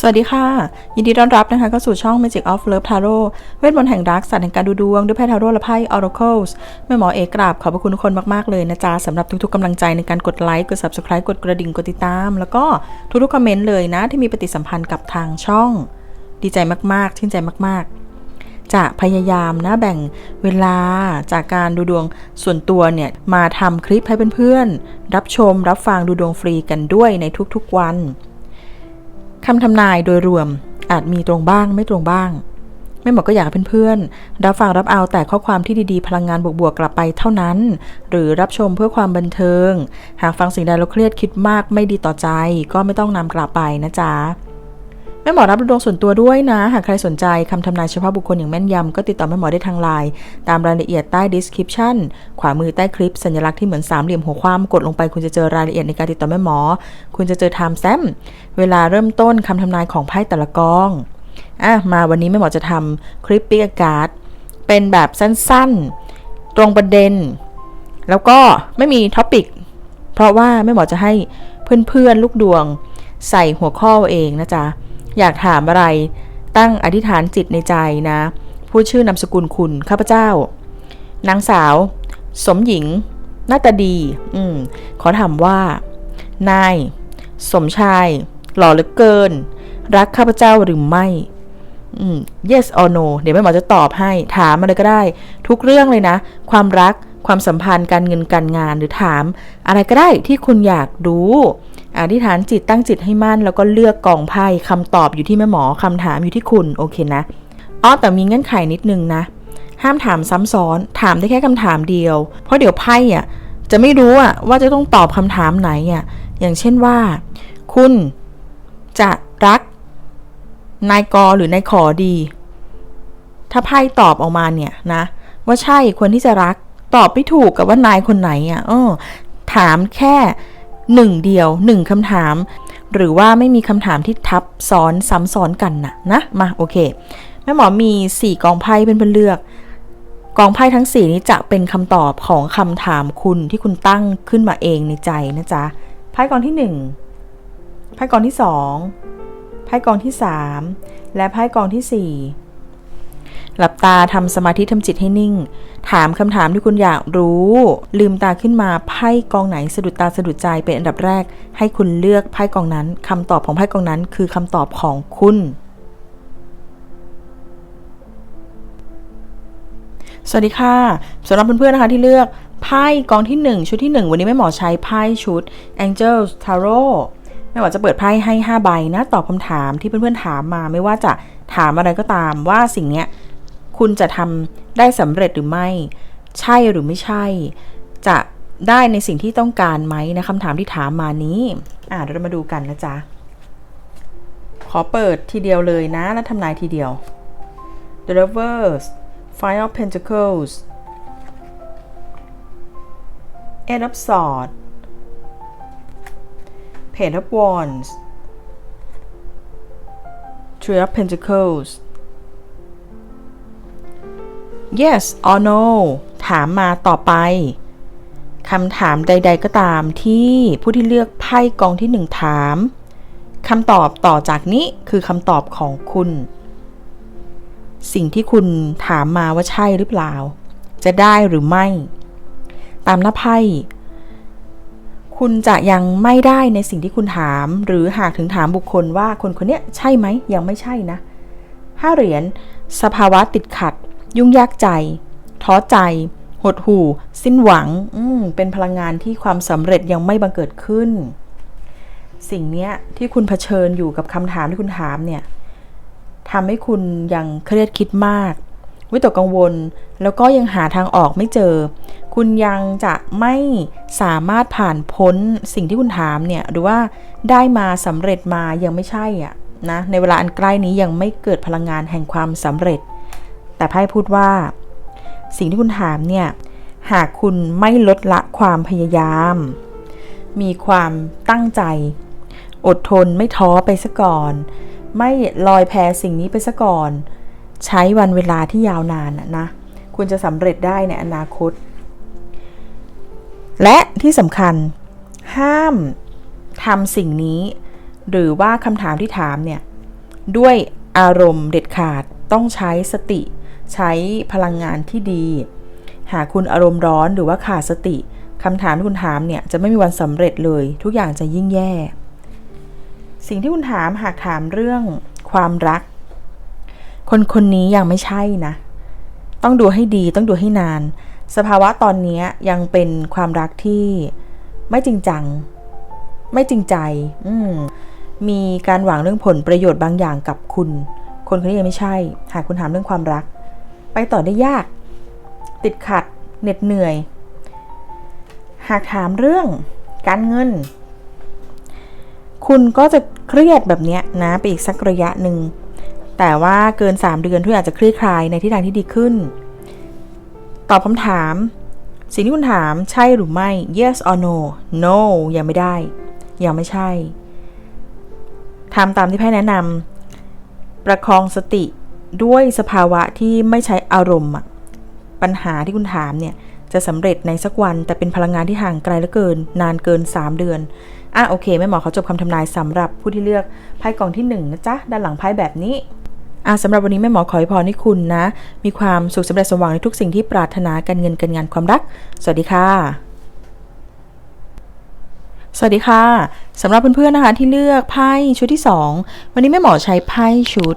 สวัสดีค่ะ ยินดีต้อนรับนะคะเข้าสู่ช่อง Magic of Love Tarot เวทมนต์แห่งรักศาสตร์แห่งการดูดวง ด้วยไพ่ทาโร่และไพ่ Oracles แม่หมอเอกกราบขอบพระคุณทุกคนมาก ๆ เลยนะจ๊ะสำหรับทุก ๆกำลังใจในการกดไลค์ กด Subscribe กดกระดิ่ง กดติดตาม แล้วก็ทุกๆคอมเมนต์เลยนะ ที่มีปฏิสัมพันธ์กับทางช่อง ดีใจมาก ๆ ชื่นใจมาก ๆ จะพยายามนะแบ่งเวลาจากการดูดวงส่วนตัวเนี่ยมาทำคลิปให้เพื่อนๆรับชมรับฟังดูดวงฟรีกันด้วยในทุกๆวัน คำทำนายโดยรวมอาจมีตรงบ้างไม่ตรงบ้าง ไม่หมดก็อยากเพื่อนๆรับฟังรับเอาแต่ข้อความที่ดีๆ พลังงานบวกๆกลับไปเท่านั้น หรือรับชมเพื่อความบันเทิง หากฟังสิ่งใดแล้วเครียดคิดมากไม่ดีต่อใจ ก็ไม่ต้องนำกลับไปนะจ๊ะ ม่หมอรับดวงส่วนตัวด้วยนะ หากใครสนใจคำทำนายเฉพาะบุคคลอย่างแม่นยำก็ติดต่อแม่หมอได้ทางไลน์ตามรายละเอียดใต้ description ขวามือใต้คลิปสัญลักษณ์ที่เหมือนสามเหลี่ยมหัวความกดลงไปคุณจะเจอรายละเอียดในการติดต่อแม่หมอ คุณจะเจอไทม์แซมเวลาเริ่มต้นคำทำนายของไพ่แต่ละกองอะมาวันนี้แม่หมอจะทำคลิปปิกอากาศเป็นแบบสั้นๆ ตรงประเด็น แล้วก็ไม่มีท็อปิกเพราะว่าแม่หมอจะให้เพื่อนๆลูกดวงใส่หัวข้อเองนะจ๊ะ อยากถามอะไร ตั้งอธิษฐานจิตในใจนะ พูดชื่อนามสกุลคุณข้าพเจ้า นางสาว สมหญิง หน้าตาดี อืม ขอถามว่า นาย สมชาย หล่อเหลือเกิน รักข้าพเจ้าหรือไม่ อืม yes or no เดี๋ยวแม่หมอจะตอบให้ ถามมาเลยก็ได้ ทุกเรื่องเลยนะ ความรักความสัมพันธ์การเงินการงานหรือถาม อะไรก็ได้ที่คุณอยากรู้ อธิษฐานจิตตั้งจิตให้มั่น แล้วก็เลือกกองไพ่คำตอบอยู่ที่แม่หมอคำถามอยู่ที่คุณโอเคนะอ้อแต่มีเงื่อนไขนิดนึงนะ ห้ามถามซ้ำซ้อนถามได้แค่คำถามเดียว เพราะเดี๋ยวไพ่อะจะไม่รู้อะว่าจะต้องตอบคำถามไหนอะอย่างเช่นว่า คุณจะรักนายกอหรือนายขอดี ถ้าไพ่ตอบออกมาเนี่ยนะ ว่าใช่ควรที่จะรักตอบไม่ถูกกับว่านายคนไหนอะออถามแค่ หนึ่งเดียวหนึ่งคำถาม หรือว่าไม่มีคำถามที่ทับซ้อนซ้ำซ้อนกันนะนะมาโอเคแม่หมอมีสี่กองไพ่เป็นเพื่อนเลือก กองไพ่ทั้งสี่นี้จะเป็นคำตอบของคำถามคุณที่คุณตั้งขึ้นมาเองในใจนะจ๊ะไพ่กองที่หนึ่งไพ่กองที่สองไพ่กองที่สามและไพ่กองที่สี่ หลับตาทำสมาธิทำจิตให้นิ่ง ถามคำถามที่คุณอยากรู้ ลืมตาขึ้นมาไพ่กองไหนสะดุดตาสะดุดใจเป็นอันดับแรก ให้คุณเลือกไพ่กองนั้นคำตอบของไพ่กองนั้นคือคำตอบของคุณ สวัสดีค่ะสำหรับเพื่อนๆนะคะที่เลือกไพ่กองที่ 1 ชุดที่ 1 วันนี้แม่หมอใช้ไพ่ชุด Angels Tarot แม่หมอจะเปิดไพ่ให้ 5 ใบนะ ตอบคำถามที่เพื่อนๆถามมาไม่ว่าจะถามอะไรก็ตามว่าสิ่งเนี้ย คุณจะทำได้สำเร็จหรือไม่ ใช่หรือไม่ใช่ จะได้ในสิ่งที่ต้องการไหมนะคำถามที่ถามมานี้ อ่าเรามาดูกันนะจ๊ะ ขอเปิดทีเดียวเลยนะ แล้วทำนายทีเดียว The Reverse Five of Pentacles Eight of Swords Page of Wands Three of Pentacles yes or no ถามมาต่อไปคำถามใด ๆ ก็ตามที่ผู้ที่เลือกไพ่กองที่หนึ่งถามคำตอบต่อจากนี้คือคำตอบของคุณ สิ่งที่คุณถามมาว่าใช่หรือเปล่า จะได้หรือไม่ ตามหน้าไพ่ คุณจะยังไม่ได้ในสิ่งที่คุณถาม หรือหากถึงถามบุคคลว่าคนคนนี้ใช่ไหมยังไม่ใช่นะห้าเหรียญสภาวะติดขัด ยุ่งยากใจ ท้อใจ หดหู่ สิ้นหวังอืเป็นพลังงานที่ความสำเร็จยังไม่บังเกิดขึ้น สิ่งเนี้ยที่คุณเผชิญอยู่กับคำถามที่คุณถามเนี่ยทำให้คุณยังเครียดคิดมาก วิตกกังวลแล้วก็ยังหาทางออกไม่เจอ คุณยังจะไม่สามารถผ่านพ้นสิ่งที่คุณถามเนี่ยหรือว่าได้มาสำเร็จมายังไม่ใช่อะนะในเวลาอันใกล้นี้ยังไม่เกิดพลังงานแห่งความสำเร็จ แต่ไพ่พูดว่า สิ่งที่คุณถามเนี่ย หากคุณไม่ลดละความพยายาม มีความตั้งใจ อดทนไม่ท้อไปซะก่อน ไม่ลอยแพสิ่งนี้ไปซะก่อน ใช้วันเวลาที่ยาวนานนะนะคุณจะสำเร็จได้ในอนาคต และที่สำคัญ ห้ามทำสิ่งนี้ หรือว่าคำถามที่ถามเนี่ย ด้วยอารมณ์เด็ดขาดต้องใช้สติ ใช้พลังงานที่ดี หากคุณอารมณ์ร้อนหรือว่าขาดสติคำถามที่คุณถามเนี่ยจะไม่มีวันสำเร็จเลย ทุกอย่างจะยิ่งแย่ สิ่งที่คุณถามหากถามเรื่องความรัก คนคนนี้ยังไม่ใช่นะ ต้องดูให้ดีต้องดูให้นาน สภาวะตอนนี้ยังเป็นความรักที่ไม่จริงจัง ไม่จริงใจอืมมีการหวังเรื่องผลประโยชน์บางอย่างกับคุณ คนคนนี้ยังไม่ใช่ หากคุณถามเรื่องความรัก ไปต่อได้ยาก ติดขัด เหน็ดเหนื่อย หากถามเรื่องการเงิน คุณก็จะเครียดแบบนี้นะไปอีกสักระยะหนึ่ง แต่ว่าเกิน 3 เดือนทุกอย่างจะคลี่คลายในทิศทางที่ดีขึ้น ตอบคำถาม สิ่งที่คุณถามใช่หรือไม่ yes or no no ยังไม่ได้ ยังไม่ใช่ทำตามที่แพทย์แนะนำประคองสติ ด้วยสภาวะที่ไม่ใช้อารมณ์ปัญหาที่คุณถามเนี่ยจะสำเร็จในสักวัน แต่เป็นพลังงานที่ห่างไกลเหลือเกิน นานเกิน 3 เดือน อะโอเคแม่หมอเขาจบคำทำนายสำหรับผู้ที่เลือกไพ่กองที่1นนะจ๊ะ ด้านหลังไพ่แบบนี้อะสำหรับวันนี้แม่หมอขอให้พรให้คุณนะ มีความสุขสำเร็จสมหวังในทุกสิ่งที่ปรารถนาการเงินการงานความรัก สวัสดีค่ะ สวัสดีค่ะสำหรับเพื่อนๆนะคะที่เลือกไพ่ชุดที่ 2 วันนี้แม่หมอใช้ไพ่ชุด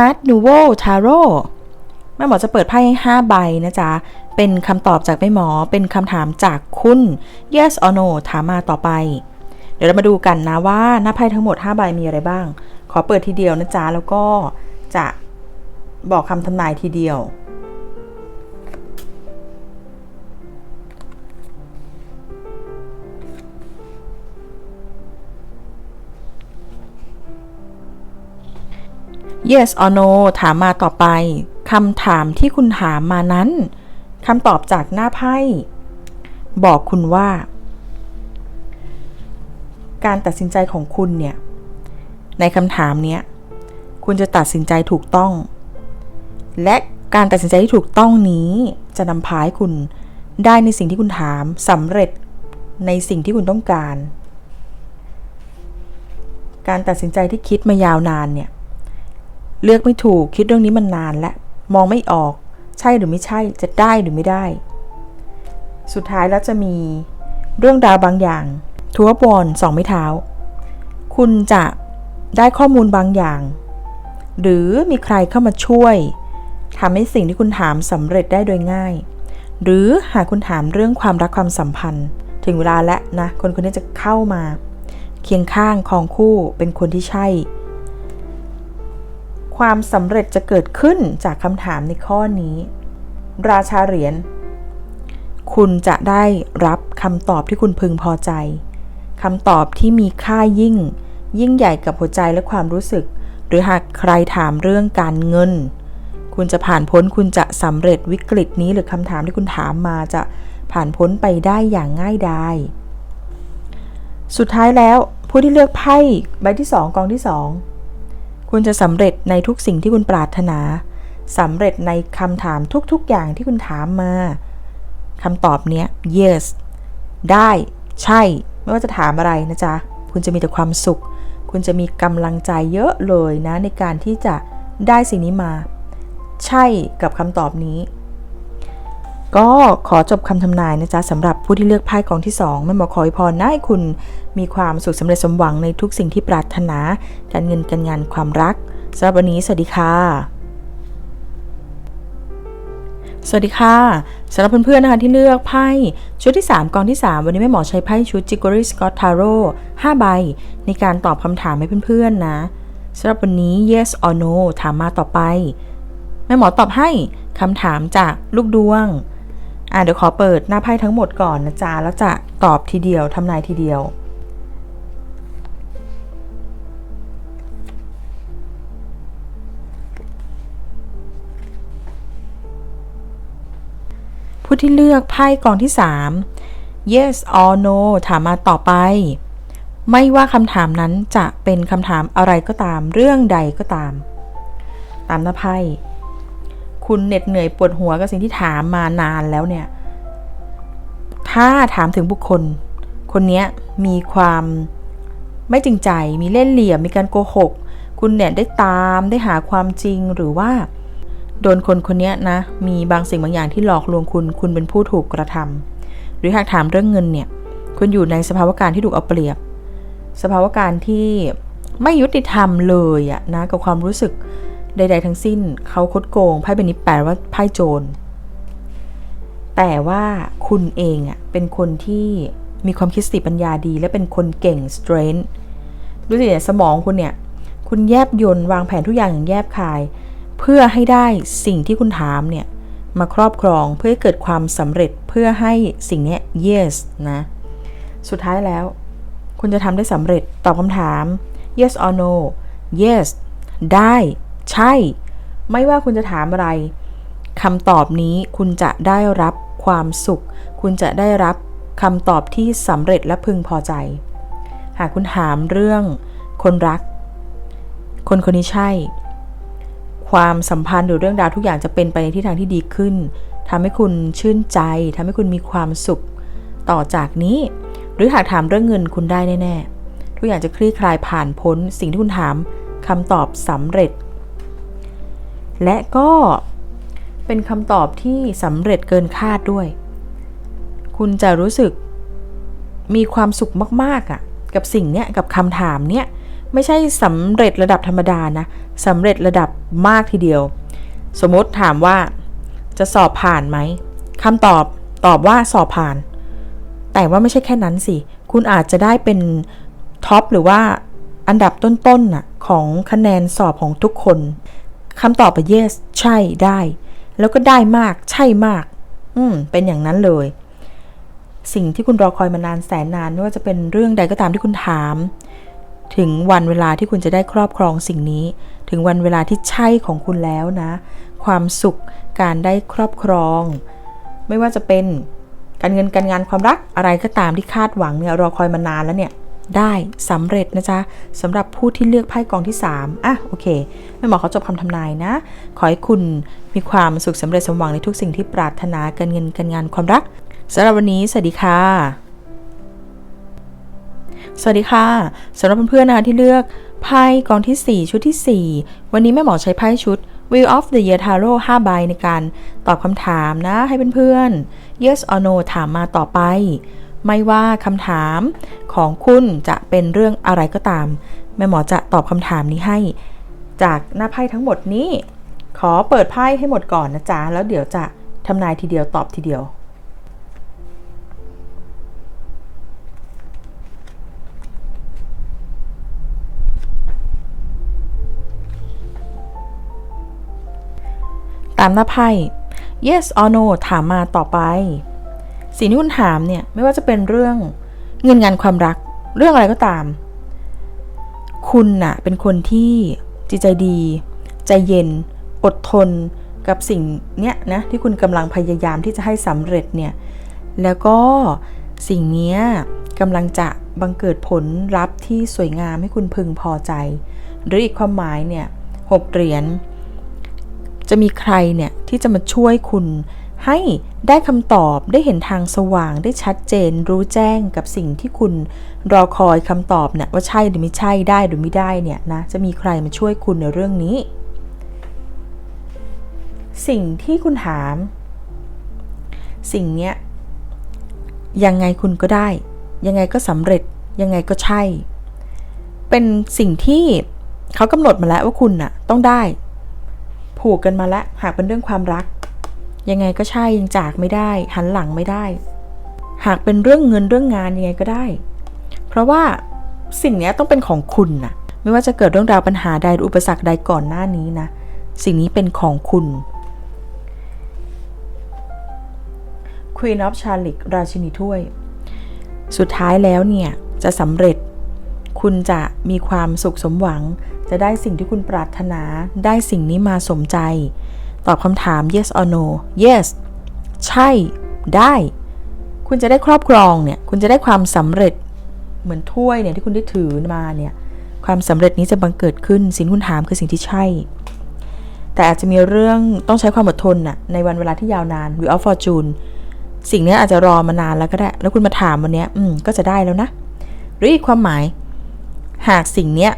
Art Nouveau Tarot แม่หมอจะเปิดไพ่ให้5ใบนะจ๊ะ เป็นคำตอบจากแม่หมอ เป็นคำถามจากคุณ yes or no ถามมาต่อไป เดี๋ยวเรามาดูกันนะว่าหน้าไพ่ทั้งหมด 5 ใบมีอะไรบ้าง ขอเปิดทีเดียวนะจ๊ะ แล้วก็จะบอกคำทำนายทีเดียว yes or no ถามมาต่อไปคำถามที่คุณถามมานั้นคำตอบจากหน้าไพ่ บอกคุณว่า การตัดสินใจของคุณเนี่ย ในคำถามเนี้ย คุณจะตัดสินใจถูกต้อง และการตัดสินใจที่ถูกต้องนี้จะนำพาให้คุณได้ในสิ่งที่คุณถามสำเร็จในสิ่งที่คุณต้องการ การตัดสินใจที่คิดมายาวนานเนี่ย เลือกไม่ถูกคิดเรื่องนี้มันนานและมองไม่ออก ใช่หรือไม่ใช่จะได้หรือไม่ได้ สุดท้ายแล้วจะมีเรื่องราวบางอย่าง ทัวบอลสองไม้เท้า คุณจะได้ข้อมูลบางอย่าง หรือมีใครเข้ามาช่วยทำให้สิ่งที่คุณถามสำเร็จได้โดยง่าย หรือหากคุณถามเรื่องความรักความสัมพันธ์ ถึงเวลาแล้วนะ คนคนนี้จะเข้ามา เคียงข้างของคู่เป็นคนที่ใช่ ความสำเร็จจะเกิดขึ้นจากคำถามในข้อนี้ ราชาเหรียญ คุณจะได้รับคำตอบที่คุณพึงพอใจคำตอบที่มีค่ายิ่ง ยิ่งใหญ่กับหัวใจและความรู้สึก หรือหากใครถามเรื่องการเงิน คุณจะผ่านพ้นคุณจะสำเร็จวิกฤตนี้หรือคำถามที่คุณถามมาจะผ่านพ้นไปได้อย่างง่ายดายสุดท้ายแล้วผู้ที่เลือกไพ่ใบที่สองกองที่สอง คุณจะสำเร็จในทุกสิ่งที่คุณปรารถนาสำเร็จในคำถามทุกๆอย่างที่คุณถามมาคำตอบเนี้ย yes ได้ ใช่ ไม่ว่าจะถามอะไรนะจ๊ะ คุณจะมีแต่ความสุข คุณจะมีกำลังใจเยอะเลยนะ ในการที่จะได้สิ่งนี้มา ใช่กับคำตอบนี้ ก็ขอจบคำทำนายนะจ๊ะสำหรับผู้ที่เลือกไพ่กองที่2แม่หมอขอยพรให้คุณมีความสุขสำเร็จสมหวังในทุกสิ่งที่ปรารถนา การเงินการงานความรักสำหรับวันนี้สวัสดีค่ะ สวัสดีค่ะสำหรับเพื่อนๆนะคะที่เลือกไพ่ชุดที่ 3 กองที่ 3 วันนี้แม่หมอใช้ไพ่ชุด j i g o r y Scott Tarot 5ใบ ในการตอบคำถามให้เพื่อนๆนะสำหรับวันนี้ yes or no ถามมาต่อไปแม่หมอตอบให้คำถามจากลูกดวง อะเดี๋ยวขอเปิดหน้าไพ่ทั้งหมดก่อนนะจ๊ะแล้วจะตอบทีเดียวทำนายทีเดียวผู้ที่เลือกไพ่กองที่ 3 yes or no ถามมาต่อไป ไม่ว่าคำถามนั้นจะเป็นคำถามอะไรก็ตาม เรื่องใดก็ตาม ตามหน้าไพ่ คุณเหน็ดเหนื่อยปวดหัวกับสิ่งที่ถามมานานแล้วเนี่ย ถ้าถามถึงบุคคล คนนี้มีความไม่จริงใจ มีเล่นเหลี่ยม มีการโกหก คุณเนี่ยได้ตามได้หาความจริงหรือว่า โดนคนคนนี้นะ มีบางสิ่งบางอย่างที่หลอกลวงคุณ คุณเป็นผู้ถูกกระทำหรือหากถามเรื่องเงินเนี่ย คุณอยู่ในสภาวะการที่ถูกเอาเปรียบ สภาวะการที่ไม่ยุติธรรมเลยอะนะกับความรู้สึก ใด ๆ ทั้งสิ้น เขาคดโกงไพ่เป็นนิปแปลว่าไพ่โจร แต่ว่าคุณเองอะเป็นคนที่มีความคิดสติปัญญาดี และเป็นคนเก่ง strength ดูสิเนี่ยสมองคุณเนี่ย คุณแยบยนต์วางแผนทุกอย่างอย่างแยบคาย เพื่อให้ได้สิ่งที่คุณถามเนี่ย มาครอบครองเพื่อให้เกิดความสำเร็จเพื่อให้สิ่งเนี้ย yes นะ สุดท้ายแล้ว คุณจะทำได้สำเร็จตอบคำถาม yes or no yes ได้ ใช่ ไม่ว่าคุณจะถามอะไรคำตอบนี้คุณจะได้รับความสุข คุณจะได้รับคำตอบที่สำเร็จและพึงพอใจ หากคุณถามเรื่องคนรัก คนคนนี้ใช่ ความสัมพันธ์หรือเรื่องราวทุกอย่างจะเป็นไปในทิศทางที่ดีขึ้นทำให้คุณชื่นใจทำให้คุณมีความสุข ต่อจากนี้ หรือหากถามเรื่องเงินคุณได้แน่ๆทุกอย่างจะคลี่คลายผ่านพ้นสิ่งที่คุณถามคำตอบสำเร็จ และก็เป็นคำตอบที่สำเร็จเกินคาดด้วย คุณจะรู้สึกมีความสุขมากๆอะ่ะ กับสิ่งเนี้ยกับคำถามเนี้ยไม่ใช่สำเร็จระดับธรรมดานะสำเร็จระดับมากทีเดียว สมมติถามว่าจะสอบผ่านไหมคำตอบตอบว่าสอบผ่าน แต่ว่าไม่ใช่แค่นั้นสิ คุณอาจจะได้เป็นท็อปหรือว่าอันดับต้นๆน่ะของคะแนนสอบของทุกคน คำตอบเป็น yes ใช่ได้ แล้วก็ได้มากใช่มาก อืมเป็นอย่างนั้นเลย สิ่งที่คุณรอคอยมานานแสนนานไม่ว่าจะเป็นเรื่องใดก็ตามที่คุณถาม ถึงวันเวลาที่คุณจะได้ครอบครองสิ่งนี้ ถึงวันเวลาที่ใช่ของคุณแล้วนะ ความสุขการได้ครอบครอง ไม่ว่าจะเป็นการเงินการงานความรักอะไรก็ตามที่คาดหวังเนี่ยรอคอยมานานแล้วเนี่ย ได้สำเร็จนะจ๊ะสำหรับผู้ที่เลือกไพ่กองที่ 3 อะ โอเคแม่หมอเขาจบคำทำนายนะ ขอให้คุณมีความสุขสำเร็จสมหวังในทุกสิ่งที่ปรารถนาการเงินการงานความรักสำหรับวันนี้ สวัสดีค่ะ สวัสดีค่ะสำหรับเพื่อนๆนะคะที่เลือกไพ่กองที่ 4 ชุดที่ 4 วันนี้แม่หมอใช้ไพ่ชุด Wheel of the Year Tarot 5ใบในการตอบคำถามนะให้เพื่อนๆ Yes or No ถามมาต่อไป ไม่ว่าคำถามของคุณจะเป็นเรื่องอะไรก็ตาม แม่หมอจะตอบคำถามนี้ให้ จากหน้าไพ่ทั้งหมดนี้ ขอเปิดไพ่ให้หมดก่อนนะจ๊ะ แล้วเดี๋ยวจะทำนายทีเดียวตอบทีเดียวตามหน้าไพ่ yes or no ถามมาต่อไป สิ่งที่คุณถามเนี่ยไม่ว่าจะเป็นเรื่องเงินงานความรัก เรื่องอะไรก็ตาม คุณน่ะเป็นคนที่จิตใจดี ใจเย็น อดทนกับสิ่งเนี้ยนะที่คุณกำลังพยายามที่จะให้สำเร็จเนี่ยแล้วก็สิ่งเนี้ยกำลังจะบังเกิดผลลัพธ์ที่สวยงามให้คุณพึงพอใจ หรืออีกความหมายเนี่ยหกเหรียญจะมีใครเนี่ยที่จะมาช่วยคุณให้ ได้คำตอบได้เห็นทางสว่างได้ชัดเจน รู้แจ้งกับสิ่งที่คุณรอคอยคำตอบเนี่ยว่าใช่หรือไม่ใช่ได้หรือไม่ได้เนี่ยนะจะมีใครมาช่วยคุณในเรื่องนี้ สิ่งที่คุณถาม สิ่งเนี้ยยังไงคุณก็ได้ ยังไงก็สำเร็จยังไงก็ใช่ เป็นสิ่งที่เขากำหนดมาแล้วว่าคุณน่ะต้องได้ ผูกกันมาแล้วหากเป็นเรื่องความรัก ยังไงก็ใช่ยังจากไม่ได้ หันหลังไม่ได้ หากเป็นเรื่องเงินเรื่องงานยังไงก็ได้ เพราะว่าสิ่งนี้ต้องเป็นของคุณนะไม่ว่าจะเกิดเรื่องราวปัญหาใดหรืออุปสรรคใดก่อนหน้านี้นะ สิ่งนี้เป็นของคุณ Queen of c h a r l i c ราชินีถ้วย สุดท้ายแล้วเนี่ย จะสำเร็จ คุณจะมีความสุขสมหวัง จะได้สิ่งที่คุณปรารถนา ได้สิ่งนี้มาสมใจ ตอบคำถาม yes or no yes ใช่ ได้ คุณจะได้ครอบครองเนี่ย คุณจะได้ความสำเร็จเหมือนถ้วยเนี่ยที่คุณได้ถือมาเนี่ย ความสำเร็จนี้จะบังเกิดขึ้น สิ่งคุณถามคือสิ่งที่ใช่ แต่อาจจะมีเรื่องต้องใช้ความอดทนน่ะ ในวันเวลาที่ยาวนาน Wheel of Fortune สิ่งนี้อาจจะรอมานานแล้วก็ได้ แล้วคุณมาถามวันนี้ อืม ก็จะได้แล้วนะ หรืออีกความหมาย หากสิ่งเนี้ย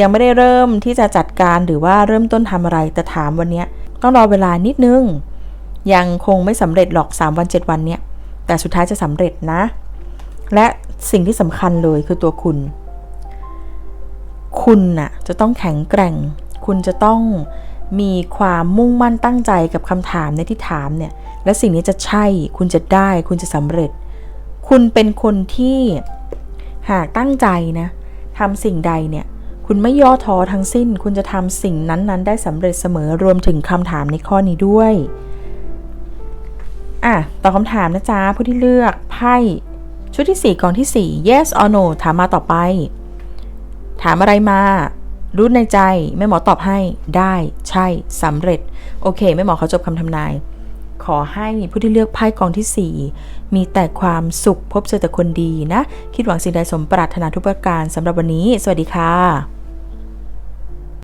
ยังไม่ได้เริ่มที่จะจัดการหรือว่าเริ่มต้นทำอะไรแต่ถามวันนี้ต้องรอเวลานิดนึง ยังคงไม่สำเร็จหรอก 3 วัน 7 วันเนี่ยแต่สุดท้ายจะสำเร็จนะ และสิ่งที่สำคัญเลยคือตัวคุณ คุณน่ะจะต้องแข็งแกร่ง คุณจะต้องมีความมุ่งมั่นตั้งใจกับคำถามในที่ถามเนี่ย และสิ่งนี้จะใช่ คุณจะได้ คุณจะสำเร็จ คุณเป็นคนที่หากตั้งใจนะทำสิ่งใดเนี่ย คุณไม่ย่อท้อทั้งสิ้น คุณจะทำสิ่งนั้น ๆ ได้สำเร็จเสมอรวมถึงคำถามในข้อนี้ด้วยอะตอบคำถามนะจ๊ะ ผู้ที่เลือกไพ่ชุดที่ 4กองที่ 4 yes or no ถามมาต่อไป ถามอะไรมา รู้ในใจ แม่หมอตอบให้ได้ใช่สำเร็จ โอเค แม่หมอเขาจบคำทำนาย ขอให้ผู้ที่เลือกไพ่กองทีสี่4 มีแต่ความสุขพบเจอแต่คนดีนะ คิดหวังสิ่งใดสมปรารถนาทุกประการสำหรับวันนี้ สวัสดีค่ะ